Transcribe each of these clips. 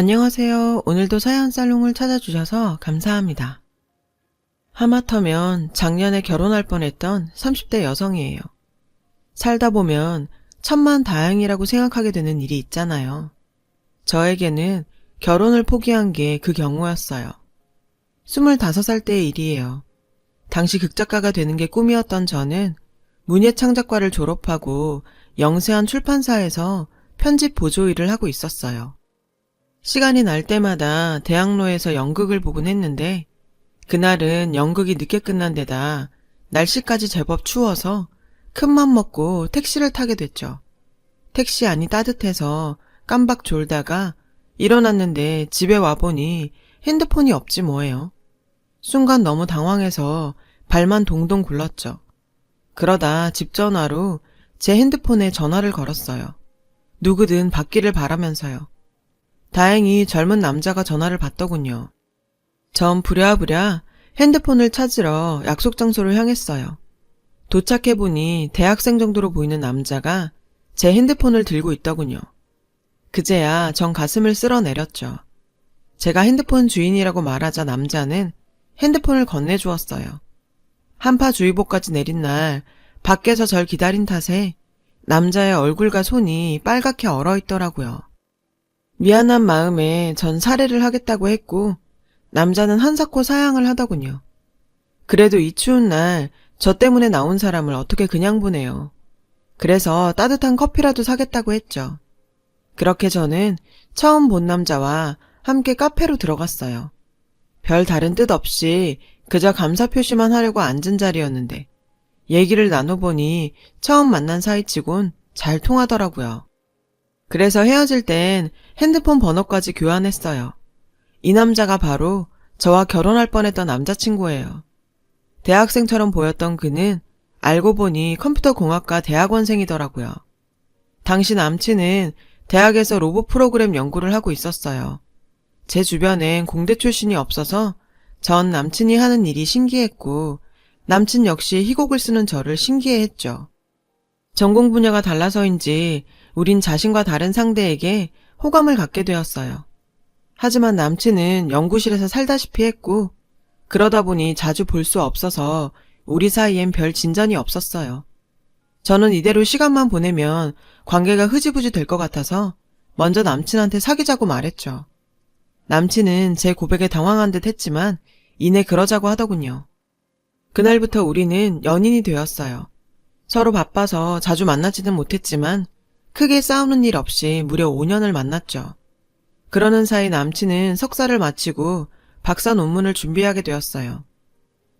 안녕하세요. 오늘도 사연 살롱을 찾아주셔서 감사합니다. 하마터면 작년에 결혼할 뻔했던 30대 여성이에요. 살다 보면 천만 다행이라고 생각하게 되는 일이 있잖아요. 저에게는 결혼을 포기한 게 그 경우였어요. 25살 때의 일이에요. 당시 극작가가 되는 게 꿈이었던 저는 문예창작과를 졸업하고 영세한 출판사에서 편집 보조 일을 하고 있었어요. 시간이 날 때마다 대학로에서 연극을 보곤 했는데 그날은 연극이 늦게 끝난 데다 날씨까지 제법 추워서 큰맘 먹고 택시를 타게 됐죠. 택시 안이 따뜻해서 깜박 졸다가 일어났는데 집에 와보니 핸드폰이 없지 뭐예요. 순간 너무 당황해서 발만 동동 굴렀죠. 그러다 집 전화로 제 핸드폰에 전화를 걸었어요. 누구든 받기를 바라면서요. 다행히 젊은 남자가 전화를 받더군요. 전 부랴부랴 핸드폰을 찾으러 약속 장소로 향했어요. 도착해보니 대학생 정도로 보이는 남자가 제 핸드폰을 들고 있더군요. 그제야 전 가슴을 쓸어내렸죠. 제가 핸드폰 주인이라고 말하자 남자는 핸드폰을 건네주었어요. 한파주의보까지 내린 날 밖에서 절 기다린 탓에 남자의 얼굴과 손이 빨갛게 얼어 있더라고요. 미안한 마음에 전 사례를 하겠다고 했고 남자는 한사코 사양을 하더군요. 그래도 이 추운 날 저 때문에 나온 사람을 어떻게 그냥 보내요. 그래서 따뜻한 커피라도 사겠다고 했죠. 그렇게 저는 처음 본 남자와 함께 카페로 들어갔어요. 별 다른 뜻 없이 그저 감사 표시만 하려고 앉은 자리였는데 얘기를 나눠보니 처음 만난 사이치곤 잘 통하더라고요. 그래서 헤어질 땐 핸드폰 번호까지 교환했어요. 이 남자가 바로 저와 결혼할 뻔했던 남자친구예요. 대학생처럼 보였던 그는 알고 보니 컴퓨터 공학과 대학원생이더라고요. 당시 남친은 대학에서 로봇 프로그램 연구를 하고 있었어요. 제 주변엔 공대 출신이 없어서 전 남친이 하는 일이 신기했고 남친 역시 희곡을 쓰는 저를 신기해했죠. 전공 분야가 달라서인지 우린 자신과 다른 상대에게 호감을 갖게 되었어요. 하지만 남친은 연구실에서 살다시피 했고 그러다 보니 자주 볼 수 없어서 우리 사이엔 별 진전이 없었어요. 저는 이대로 시간만 보내면 관계가 흐지부지 될 것 같아서 먼저 남친한테 사귀자고 말했죠. 남친은 제 고백에 당황한 듯 했지만 이내 그러자고 하더군요. 그날부터 우리는 연인이 되었어요. 서로 바빠서 자주 만나지는 못했지만 크게 싸우는 일 없이 무려 5년을 만났죠. 그러는 사이 남친은 석사를 마치고 박사 논문을 준비하게 되었어요.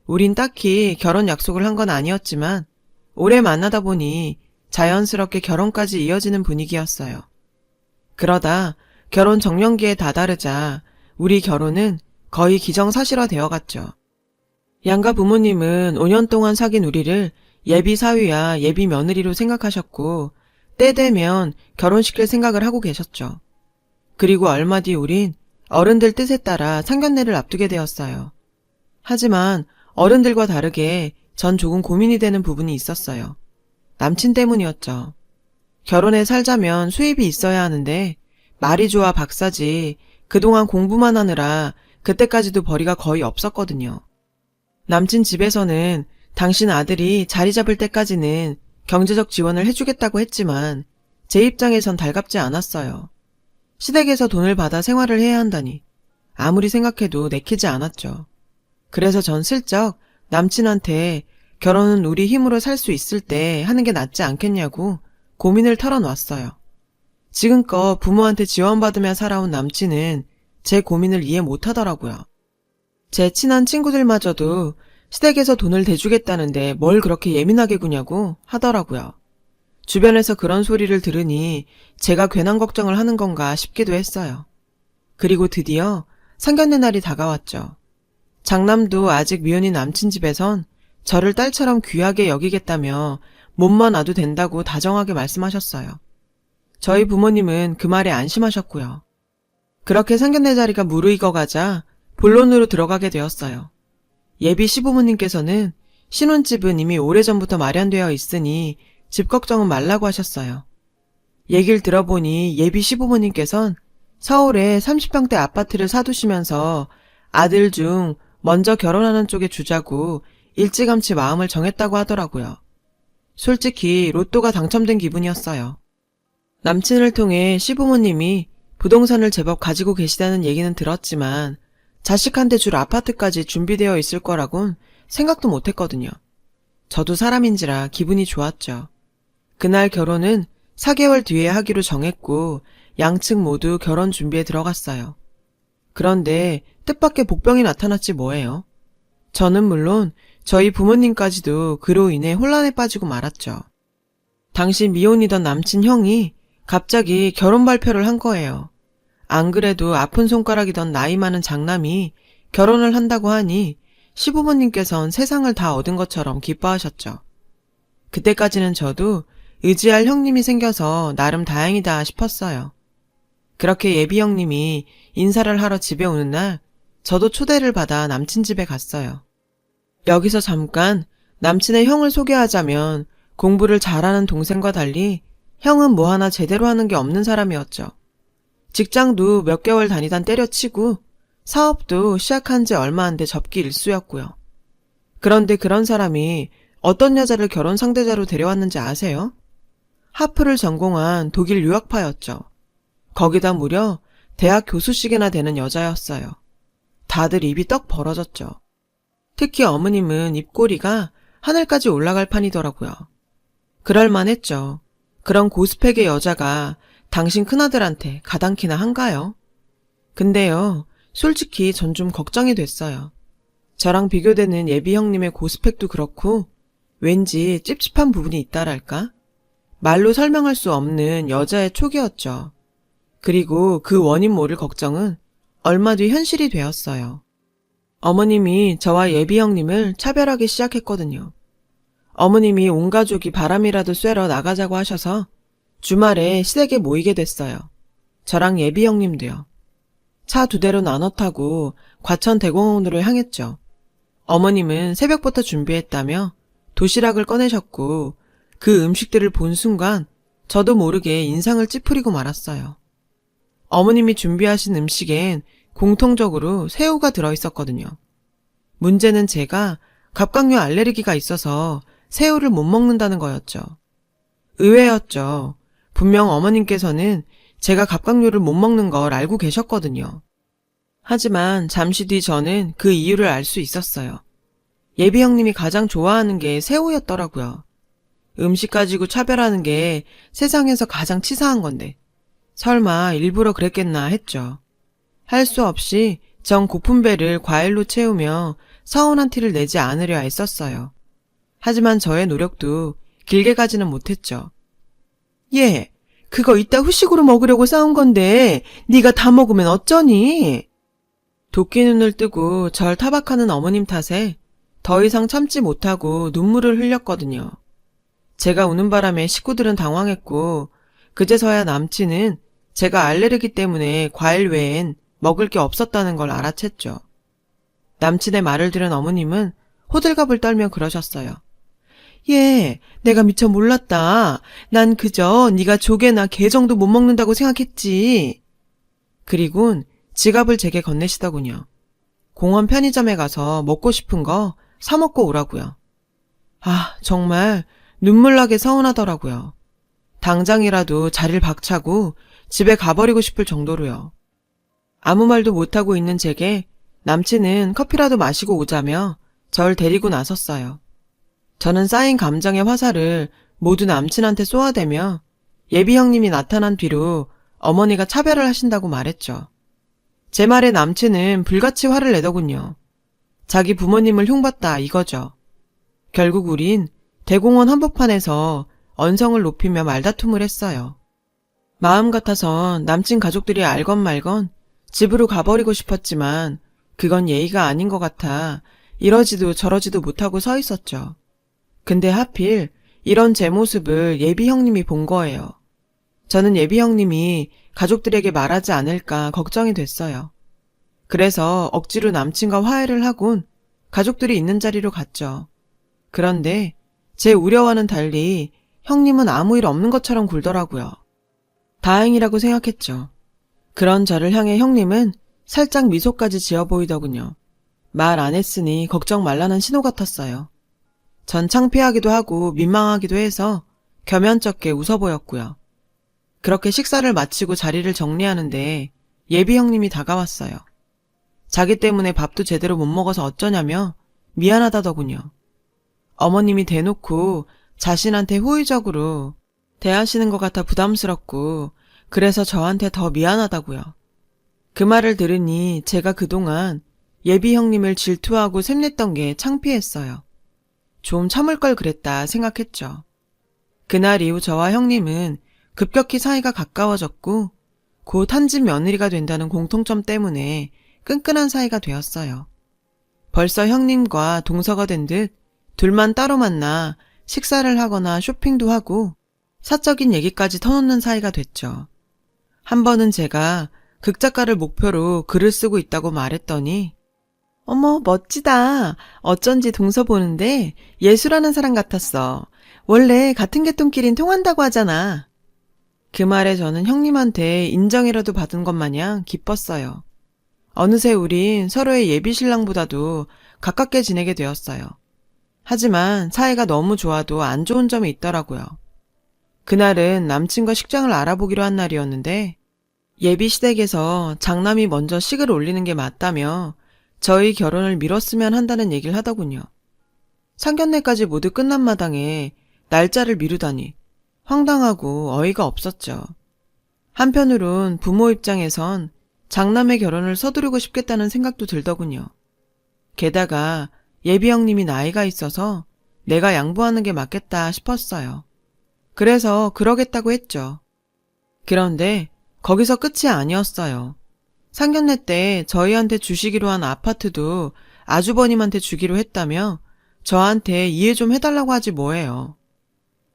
우린 딱히 결혼 약속을 한 건 아니었지만 오래 만나다 보니 자연스럽게 결혼까지 이어지는 분위기였어요. 그러다 결혼 정년기에 다다르자 우리 결혼은 거의 기정사실화 되어 갔죠. 양가 부모님은 5년 동안 사귄 우리를 예비 사위와 예비 며느리로 생각하셨고 때 되면 결혼시킬 생각을 하고 계셨죠. 그리고 얼마 뒤 우린 어른들 뜻에 따라 상견례를 앞두게 되었어요. 하지만 어른들과 다르게 전 조금 고민이 되는 부분이 있었어요. 남친 때문이었죠. 결혼해 살자면 수입이 있어야 하는데 말이 좋아 박사지 그동안 공부만 하느라 그때까지도 벌이가 거의 없었거든요. 남친 집에서는 당신 아들이 자리 잡을 때까지는 경제적 지원을 해주겠다고 했지만 제 입장에선 달갑지 않았어요. 시댁에서 돈을 받아 생활을 해야 한다니 아무리 생각해도 내키지 않았죠. 그래서 전 슬쩍 남친한테 결혼은 우리 힘으로 살 수 있을 때 하는 게 낫지 않겠냐고 고민을 털어놨어요. 지금껏 부모한테 지원받으며 살아온 남친은 제 고민을 이해 못하더라고요. 제 친한 친구들마저도 시댁에서 돈을 대주겠다는데 뭘 그렇게 예민하게 구냐고 하더라고요. 주변에서 그런 소리를 들으니 제가 괜한 걱정을 하는 건가 싶기도 했어요. 그리고 드디어 상견례 날이 다가왔죠. 장남도 아직 미혼인 남친 집에선 저를 딸처럼 귀하게 여기겠다며 몸만 놔도 된다고 다정하게 말씀하셨어요. 저희 부모님은 그 말에 안심하셨고요. 그렇게 상견례 자리가 무르익어 가자 본론으로 들어가게 되었어요. 예비 시부모님께서는 신혼집은 이미 오래전부터 마련되어 있으니 집 걱정은 말라고 하셨어요. 얘기를 들어보니 예비 시부모님께선 서울에 30평대 아파트를 사두시면서 아들 중 먼저 결혼하는 쪽에 주자고 일찌감치 마음을 정했다고 하더라고요. 솔직히 로또가 당첨된 기분이었어요. 남친을 통해 시부모님이 부동산을 제법 가지고 계시다는 얘기는 들었지만 자식한테 줄 아파트까지 준비되어 있을 거라곤 생각도 못 했거든요. 저도 사람인지라 기분이 좋았죠. 그날 결혼은 4개월 뒤에 하기로 정했고 양측 모두 결혼 준비에 들어갔어요. 그런데 뜻밖의 복병이 나타났지 뭐예요. 저는 물론 저희 부모님까지도 그로 인해 혼란에 빠지고 말았죠. 당시 미혼이던 남친 형이 갑자기 결혼 발표를 한 거예요. 안 그래도 아픈 손가락이던 나이 많은 장남이 결혼을 한다고 하니 시부모님께선 세상을 다 얻은 것처럼 기뻐하셨죠. 그때까지는 저도 의지할 형님이 생겨서 나름 다행이다 싶었어요. 그렇게 예비 형님이 인사를 하러 집에 오는 날 저도 초대를 받아 남친 집에 갔어요. 여기서 잠깐 남친의 형을 소개하자면 공부를 잘하는 동생과 달리 형은 뭐 하나 제대로 하는 게 없는 사람이었죠. 직장도 몇 개월 다니단 때려치고 사업도 시작한 지 얼마 안 돼 접기 일수였고요. 그런데 그런 사람이 어떤 여자를 결혼 상대자로 데려왔는지 아세요? 하프를 전공한 독일 유학파였죠. 거기다 무려 대학 교수식이나 되는 여자였어요. 다들 입이 떡 벌어졌죠. 특히 어머님은 입꼬리가 하늘까지 올라갈 판이더라고요. 그럴만 했죠. 그런 고스펙의 여자가 당신 큰아들한테 가당키나 한가요? 근데요, 솔직히 전 좀 걱정이 됐어요. 저랑 비교되는 예비 형님의 고스펙도 그렇고, 왠지 찝찝한 부분이 있다랄까? 말로 설명할 수 없는 여자의 촉이었죠. 그리고 그 원인 모를 걱정은 얼마 뒤 현실이 되었어요. 어머님이 저와 예비 형님을 차별하기 시작했거든요. 어머님이 온 가족이 바람이라도 쐬러 나가자고 하셔서 주말에 시댁에 모이게 됐어요. 저랑 예비 형님도요. 차 두 대로 나눠 타고 과천 대공원으로 향했죠. 어머님은 새벽부터 준비했다며 도시락을 꺼내셨고 그 음식들을 본 순간 저도 모르게 인상을 찌푸리고 말았어요. 어머님이 준비하신 음식엔 공통적으로 새우가 들어있었거든요. 문제는 제가 갑각류 알레르기가 있어서 새우를 못 먹는다는 거였죠. 의외였죠. 분명 어머님께서는 제가 갑각류를 못 먹는 걸 알고 계셨거든요. 하지만 잠시 뒤 저는 그 이유를 알 수 있었어요. 예비 형님이 가장 좋아하는 게 새우였더라고요. 음식 가지고 차별하는 게 세상에서 가장 치사한 건데, 설마 일부러 그랬겠나 했죠. 할 수 없이 전 고픈 배를 과일로 채우며 서운한 티를 내지 않으려 애썼어요. 하지만 저의 노력도 길게 가지는 못했죠. 예, 그거 이따 후식으로 먹으려고 싸운 건데 네가 다 먹으면 어쩌니? 도끼 눈을 뜨고 절 타박하는 어머님 탓에 더 이상 참지 못하고 눈물을 흘렸거든요. 제가 우는 바람에 식구들은 당황했고 그제서야 남친은 제가 알레르기 때문에 과일 외엔 먹을 게 없었다는 걸 알아챘죠. 남친의 말을 들은 어머님은 호들갑을 떨며 그러셨어요. 예, 내가 미처 몰랐다. 난 그저 네가 조개나 게 정도 못 먹는다고 생각했지. 그리곤 지갑을 제게 건네시더군요. 공원 편의점에 가서 먹고 싶은 거 사 먹고 오라고요. 아, 정말 눈물나게 서운하더라고요. 당장이라도 자리를 박차고 집에 가버리고 싶을 정도로요. 아무 말도 못하고 있는 제게 남친은 커피라도 마시고 오자며 절 데리고 나섰어요. 저는 쌓인 감정의 화살을 모두 남친한테 쏘아대며 예비 형님이 나타난 뒤로 어머니가 차별을 하신다고 말했죠. 제 말에 남친은 불같이 화를 내더군요. 자기 부모님을 흉봤다 이거죠. 결국 우린 대공원 한복판에서 언성을 높이며 말다툼을 했어요. 마음 같아선 남친 가족들이 알건 말건 집으로 가버리고 싶었지만 그건 예의가 아닌 것 같아 이러지도 저러지도 못하고 서 있었죠. 근데 하필 이런 제 모습을 예비 형님이 본 거예요. 저는 예비 형님이 가족들에게 말하지 않을까 걱정이 됐어요. 그래서 억지로 남친과 화해를 하곤 가족들이 있는 자리로 갔죠. 그런데 제 우려와는 달리 형님은 아무 일 없는 것처럼 굴더라고요. 다행이라고 생각했죠. 그런 저를 향해 형님은 살짝 미소까지 지어 보이더군요. 말 안 했으니 걱정 말라는 신호 같았어요. 전 창피하기도 하고 민망하기도 해서 겸연쩍게 웃어 보였고요. 그렇게 식사를 마치고 자리를 정리하는데 예비 형님이 다가왔어요. 자기 때문에 밥도 제대로 못 먹어서 어쩌냐며 미안하다더군요. 어머님이 대놓고 자신한테 호의적으로 대하시는 것 같아 부담스럽고 그래서 저한테 더 미안하다고요. 그 말을 들으니 제가 그동안 예비 형님을 질투하고 샘냈던 게 창피했어요. 좀 참을 걸 그랬다 생각했죠. 그날 이후 저와 형님은 급격히 사이가 가까워졌고 곧 한 집 며느리가 된다는 공통점 때문에 끈끈한 사이가 되었어요. 벌써 형님과 동서가 된 듯 둘만 따로 만나 식사를 하거나 쇼핑도 하고 사적인 얘기까지 터놓는 사이가 됐죠. 한 번은 제가 극작가를 목표로 글을 쓰고 있다고 말했더니 어머 멋지다. 어쩐지 동서 보는데 예술하는 사람 같았어. 원래 같은 계통끼린 통한다고 하잖아. 그 말에 저는 형님한테 인정이라도 받은 것 마냥 기뻤어요. 어느새 우린 서로의 예비 신랑보다도 가깝게 지내게 되었어요. 하지만 사이가 너무 좋아도 안 좋은 점이 있더라고요. 그날은 남친과 식장을 알아보기로 한 날이었는데 예비 시댁에서 장남이 먼저 식을 올리는 게 맞다며 저희 결혼을 미뤘으면 한다는 얘기를 하더군요. 상견례까지 모두 끝난 마당에 날짜를 미루다니 황당하고 어이가 없었죠. 한편으론 부모 입장에선 장남의 결혼을 서두르고 싶겠다는 생각도 들더군요. 게다가 예비 형님이 나이가 있어서 내가 양보하는 게 맞겠다 싶었어요. 그래서 그러겠다고 했죠. 그런데 거기서 끝이 아니었어요. 상견례 때 저희한테 주시기로 한 아파트도 아주버님한테 주기로 했다며 저한테 이해 좀 해달라고 하지 뭐예요.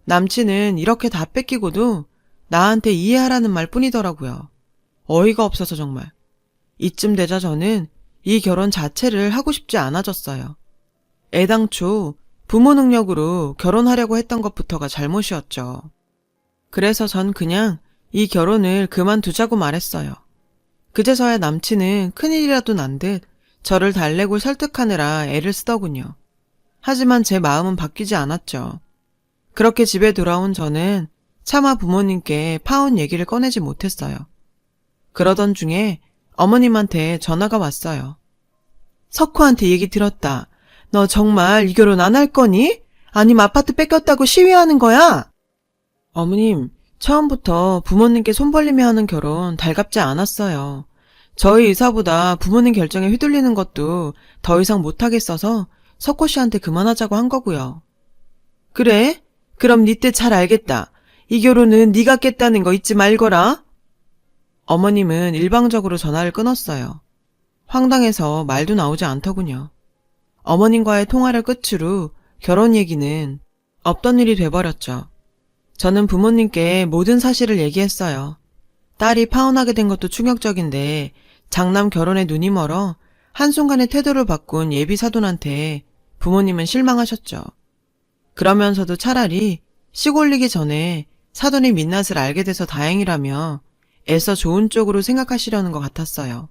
남친은 이렇게 다 뺏기고도 나한테 이해하라는 말 뿐이더라고요. 어이가 없어서 정말. 이쯤 되자 저는 이 결혼 자체를 하고 싶지 않아졌어요. 애당초 부모 능력으로 결혼하려고 했던 것부터가 잘못이었죠. 그래서 전 그냥 이 결혼을 그만두자고 말했어요. 그제서야 남친은 큰일이라도 난 듯 저를 달래고 설득하느라 애를 쓰더군요. 하지만 제 마음은 바뀌지 않았죠. 그렇게 집에 돌아온 저는 차마 부모님께 파혼 얘기를 꺼내지 못했어요. 그러던 중에 어머님한테 전화가 왔어요. 석호한테 얘기 들었다. 너 정말 이 결혼 안 할 거니? 아님 아파트 뺏겼다고 시위하는 거야? 어머님, 처음부터 부모님께 손 벌리며 하는 결혼 달갑지 않았어요. 저희 의사보다 부모님 결정에 휘둘리는 것도 더 이상 못하겠어서 석호 씨한테 그만하자고 한 거고요. 그래? 그럼 니 때 잘 알겠다. 이 결혼은 네가 깼다는 거 잊지 말거라. 어머님은 일방적으로 전화를 끊었어요. 황당해서 말도 나오지 않더군요. 어머님과의 통화를 끝으로 결혼 얘기는 없던 일이 돼버렸죠. 저는 부모님께 모든 사실을 얘기했어요. 딸이 파혼하게 된 것도 충격적인데 장남 결혼에 눈이 멀어 한순간에 태도를 바꾼 예비 사돈한테 부모님은 실망하셨죠. 그러면서도 차라리 식 올리기 전에 사돈이 민낯을 알게 돼서 다행이라며 애써 좋은 쪽으로 생각하시려는 것 같았어요.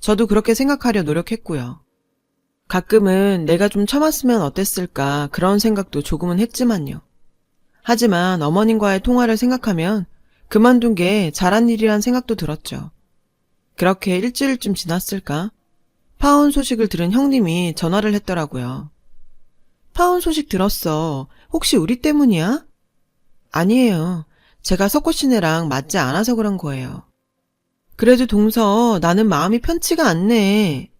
저도 그렇게 생각하려 노력했고요. 가끔은 내가 좀 참았으면 어땠을까 그런 생각도 조금은 했지만요. 하지만 어머님과의 통화를 생각하면 그만둔 게 잘한 일이란 생각도 들었죠. 그렇게 일주일쯤 지났을까? 파혼 소식을 들은 형님이 전화를 했더라고요. 파혼 소식 들었어. 혹시 우리 때문이야? 아니에요. 제가 석호 씨네랑 맞지 않아서 그런 거예요. 그래도 동서 나는 마음이 편치가 않네.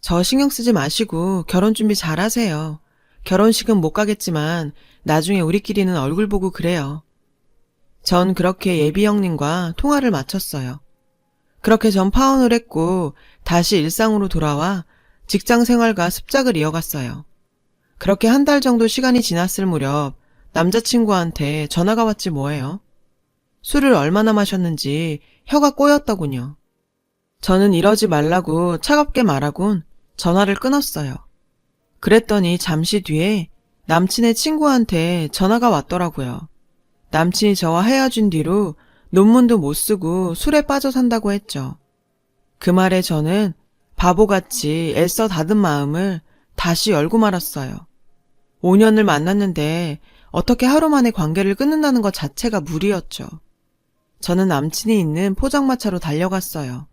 저 신경 쓰지 마시고 결혼 준비 잘 하세요. 결혼식은 못 가겠지만 나중에 우리끼리는 얼굴 보고 그래요. 전 그렇게 예비 형님과 통화를 마쳤어요. 그렇게 전 파혼을 했고 다시 일상으로 돌아와 직장 생활과 습작을 이어갔어요. 그렇게 한 달 정도 시간이 지났을 무렵 남자친구한테 전화가 왔지 뭐예요. 술을 얼마나 마셨는지 혀가 꼬였더군요. 저는 이러지 말라고 차갑게 말하곤 전화를 끊었어요. 그랬더니 잠시 뒤에 남친의 친구한테 전화가 왔더라고요. 남친이 저와 헤어진 뒤로 논문도 못 쓰고 술에 빠져 산다고 했죠. 그 말에 저는 바보같이 애써 닫은 마음을 다시 열고 말았어요. 5년을 만났는데 어떻게 하루 만에 관계를 끊는다는 것 자체가 무리였죠. 저는 남친이 있는 포장마차로 달려갔어요.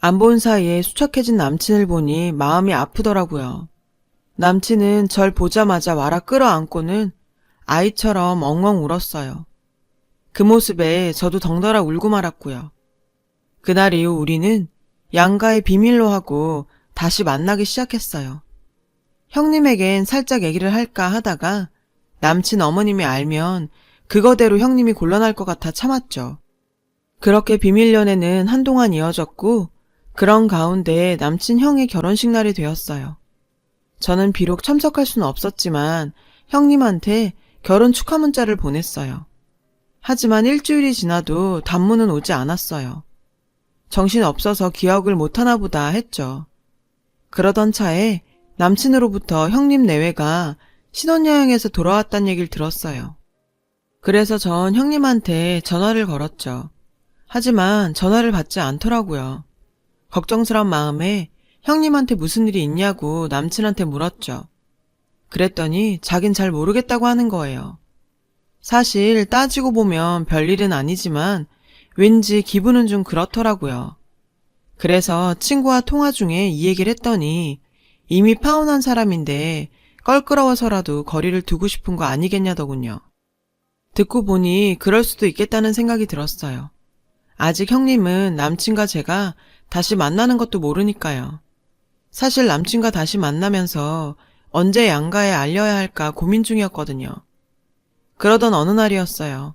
안 본 사이에 수척해진 남친을 보니 마음이 아프더라고요. 남친은 절 보자마자 와라 끌어안고는 아이처럼 엉엉 울었어요. 그 모습에 저도 덩달아 울고 말았고요. 그날 이후 우리는 양가의 비밀로 하고 다시 만나기 시작했어요. 형님에겐 살짝 얘기를 할까 하다가 남친 어머님이 알면 그거대로 형님이 곤란할 것 같아 참았죠. 그렇게 비밀 연애는 한동안 이어졌고 그런 가운데 남친 형의 결혼식 날이 되었어요. 저는 비록 참석할 수는 없었지만 형님한테 결혼 축하 문자를 보냈어요. 하지만 일주일이 지나도 단문은 오지 않았어요. 정신 없어서 기억을 못하나 보다 했죠. 그러던 차에 남친으로부터 형님 내외가 신혼여행에서 돌아왔단 얘기를 들었어요. 그래서 전 형님한테 전화를 걸었죠. 하지만 전화를 받지 않더라고요. 걱정스러운 마음에 형님한테 무슨 일이 있냐고 남친한테 물었죠. 그랬더니 자긴 잘 모르겠다고 하는 거예요. 사실 따지고 보면 별일은 아니지만 왠지 기분은 좀 그렇더라고요. 그래서 친구와 통화 중에 이 얘기를 했더니 이미 파혼한 사람인데 껄끄러워서라도 거리를 두고 싶은 거 아니겠냐더군요. 듣고 보니 그럴 수도 있겠다는 생각이 들었어요. 아직 형님은 남친과 제가 다시 만나는 것도 모르니까요. 사실 남친과 다시 만나면서 언제 양가에 알려야 할까 고민 중이었거든요. 그러던 어느 날이었어요.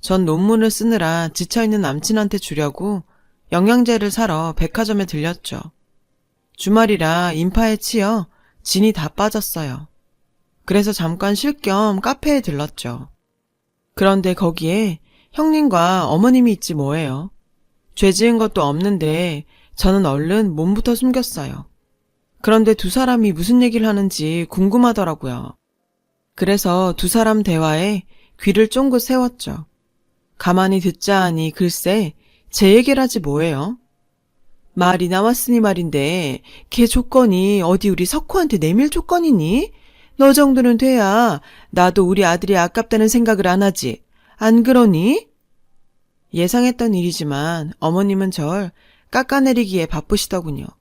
전 논문을 쓰느라 지쳐있는 남친한테 주려고 영양제를 사러 백화점에 들렸죠. 주말이라 인파에 치여 진이 다 빠졌어요. 그래서 잠깐 쉴 겸 카페에 들렀죠. 그런데 거기에 형님과 어머님이 있지 뭐예요. 죄 지은 것도 없는데 저는 얼른 몸부터 숨겼어요. 그런데 두 사람이 무슨 얘기를 하는지 궁금하더라고요. 그래서 두 사람 대화에 귀를 쫑긋 세웠죠. 가만히 듣자 하니 글쎄 제 얘기를 하지 뭐예요. 말이 나왔으니 말인데 걔 조건이 어디 우리 석호한테 내밀 조건이니? 너 정도는 돼야 나도 우리 아들이 아깝다는 생각을 안 하지. 안 그러니? 예상했던 일이지만 어머님은 절 깎아내리기에 바쁘시더군요.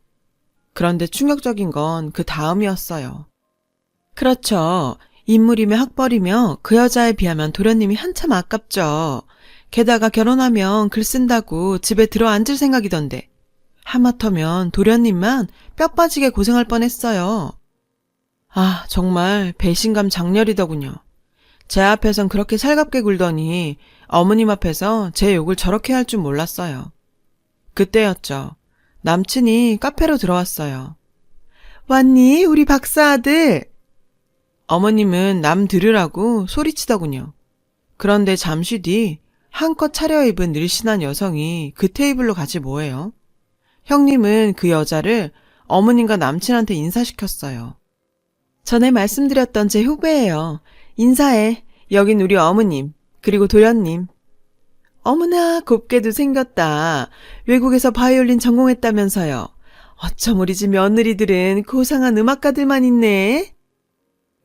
그런데 충격적인 건 그 다음이었어요. 그렇죠. 인물이며 학벌이며 그 여자에 비하면 도련님이 한참 아깝죠. 게다가 결혼하면 글 쓴다고 집에 들어앉을 생각이던데. 하마터면 도련님만 뼈 빠지게 고생할 뻔했어요. 아, 정말 배신감 장렬이더군요. 제 앞에선 그렇게 살갑게 굴더니 어머님 앞에서 제 욕을 저렇게 할 줄 몰랐어요. 그때였죠. 남친이 카페로 들어왔어요. 왔니? 우리 박사 아들! 어머님은 남 들으라고 소리치더군요. 그런데 잠시 뒤 한껏 차려입은 늘씬한 여성이 그 테이블로 가지 뭐예요? 형님은 그 여자를 어머님과 남친한테 인사시켰어요. 전에 말씀드렸던 제 후배예요. 인사해. 여긴 우리 어머님, 그리고 도련님. 어머나, 곱게도 생겼다. 외국에서 바이올린 전공했다면서요. 어쩜 우리 집 며느리들은 고상한 음악가들만 있네.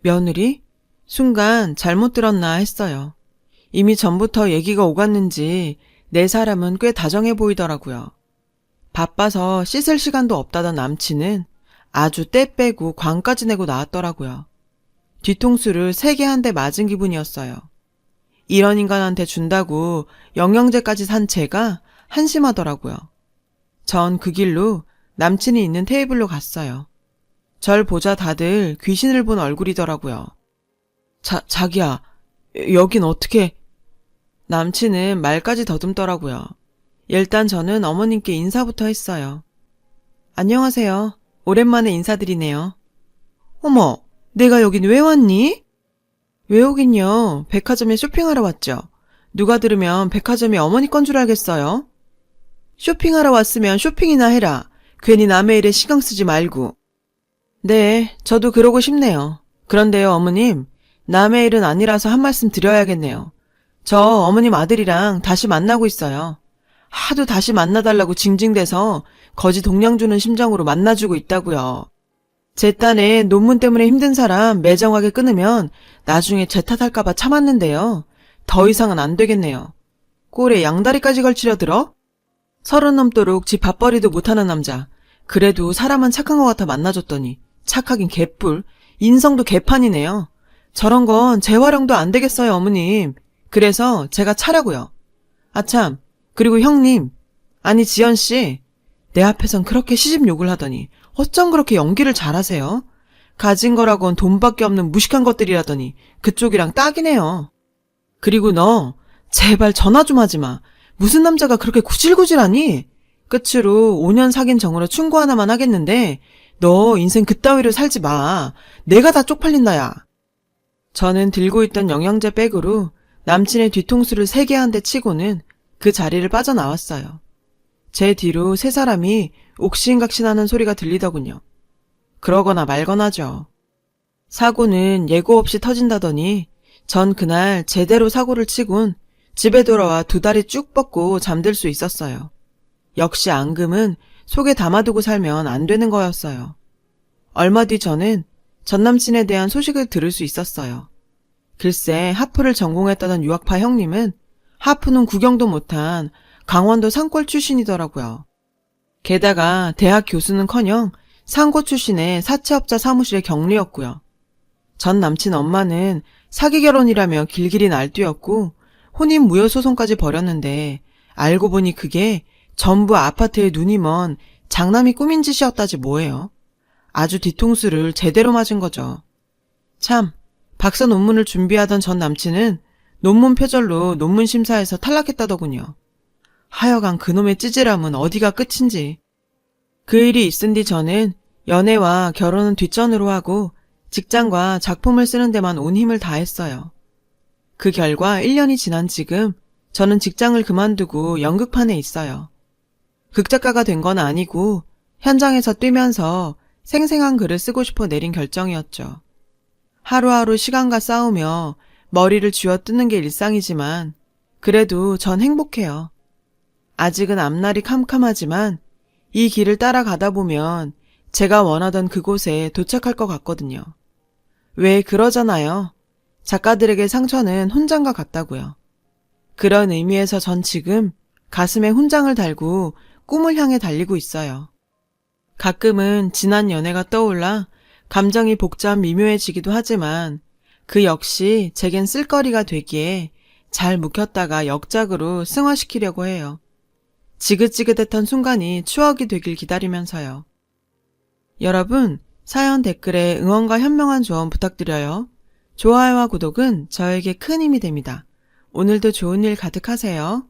며느리? 순간 잘못 들었나 했어요. 이미 전부터 얘기가 오갔는지 내 사람은 꽤 다정해 보이더라고요. 바빠서 씻을 시간도 없다던 남친은 아주 때 빼고 광까지 내고 나왔더라고요. 뒤통수를 세게 한대 맞은 기분이었어요. 이런 인간한테 준다고 영양제까지 산 제가 한심하더라고요. 전 그 길로 남친이 있는 테이블로 갔어요. 절 보자 다들 귀신을 본 얼굴이더라고요. 자, 자기야, 여긴 어떻게... 남친은 말까지 더듬더라고요. 일단 저는 어머님께 인사부터 했어요. 안녕하세요. 오랜만에 인사드리네요. 어머, 내가 여긴 왜 왔니? 왜 오긴요. 백화점에 쇼핑하러 왔죠. 누가 들으면 백화점이 어머니 건 줄 알겠어요. 쇼핑하러 왔으면 쇼핑이나 해라. 괜히 남의 일에 신경 쓰지 말고. 네, 저도 그러고 싶네요. 그런데요, 어머님. 남의 일은 아니라서 한 말씀 드려야겠네요. 저 어머님 아들이랑 다시 만나고 있어요. 하도 다시 만나달라고 징징대서 거지 동량 주는 심정으로 만나주고 있다고요. 제 딴에 논문 때문에 힘든 사람 매정하게 끊으면 나중에 제 탓할까봐 참았는데요. 더 이상은 안 되겠네요. 꼴에 양다리까지 걸치려 들어? 서른 넘도록 집 밥벌이도 못하는 남자. 그래도 사람은 착한 것 같아 만나줬더니 착하긴 개뿔. 인성도 개판이네요. 저런 건 재활용도 안 되겠어요, 어머님. 그래서 제가 차려고요. 아참, 그리고 형님. 아니, 지연씨. 내 앞에선 그렇게 시집 욕을 하더니 어쩜 그렇게 연기를 잘하세요? 가진 거라곤 돈밖에 없는 무식한 것들이라더니 그쪽이랑 딱이네요. 그리고 너 제발 전화 좀 하지 마. 무슨 남자가 그렇게 구질구질하니? 끝으로 5년 사귄 정으로 충고 하나만 하겠는데 너 인생 그따위로 살지 마. 내가 다 쪽팔린다야. 저는 들고 있던 영양제 백으로 남친의 뒤통수를 세게 한 대 치고는 그 자리를 빠져나왔어요. 제 뒤로 세 사람이 옥신각신하는 소리가 들리더군요. 그러거나 말거나죠. 사고는 예고 없이 터진다더니 전 그날 제대로 사고를 치곤 집에 돌아와 두 다리 쭉 뻗고 잠들 수 있었어요. 역시 앙금은 속에 담아두고 살면 안 되는 거였어요. 얼마 뒤 저는 전 남친에 대한 소식을 들을 수 있었어요. 글쎄 하프를 전공했다던 유학파 형님은 하프는 구경도 못한 강원도 산골 출신이더라고요. 게다가 대학 교수는커녕 상고 출신의 사채업자 사무실의 경리였고요. 전 남친 엄마는 사기 결혼이라며 길길이 날뛰었고 혼인 무효 소송까지 벌였는데 알고 보니 그게 전부 아파트에 눈이 먼 장남이 꾸민 짓이었다지 뭐예요. 아주 뒤통수를 제대로 맞은 거죠. 참, 박사 논문을 준비하던 전 남친은 논문 표절로 논문 심사에서 탈락했다더군요. 하여간 그놈의 찌질함은 어디가 끝인지. 그 일이 있은 뒤 저는 연애와 결혼은 뒷전으로 하고 직장과 작품을 쓰는 데만 온 힘을 다했어요. 그 결과 1년이 지난 지금 저는 직장을 그만두고 연극판에 있어요. 극작가가 된 건 아니고 현장에서 뛰면서 생생한 글을 쓰고 싶어 내린 결정이었죠. 하루하루 시간과 싸우며 머리를 쥐어 뜯는 게 일상이지만 그래도 전 행복해요. 아직은 앞날이 캄캄하지만 이 길을 따라가다 보면 제가 원하던 그곳에 도착할 것 같거든요. 왜 그러잖아요. 작가들에게 상처는 훈장과 같다고요. 그런 의미에서 전 지금 가슴에 훈장을 달고 꿈을 향해 달리고 있어요. 가끔은 지난 연애가 떠올라 감정이 복잡 미묘해지기도 하지만 그 역시 제겐 쓸거리가 되기에 잘 묵혔다가 역작으로 승화시키려고 해요. 지긋지긋했던 순간이 추억이 되길 기다리면서요. 여러분, 사연 댓글에 응원과 현명한 조언 부탁드려요. 좋아요와 구독은 저에게 큰 힘이 됩니다. 오늘도 좋은 일 가득하세요.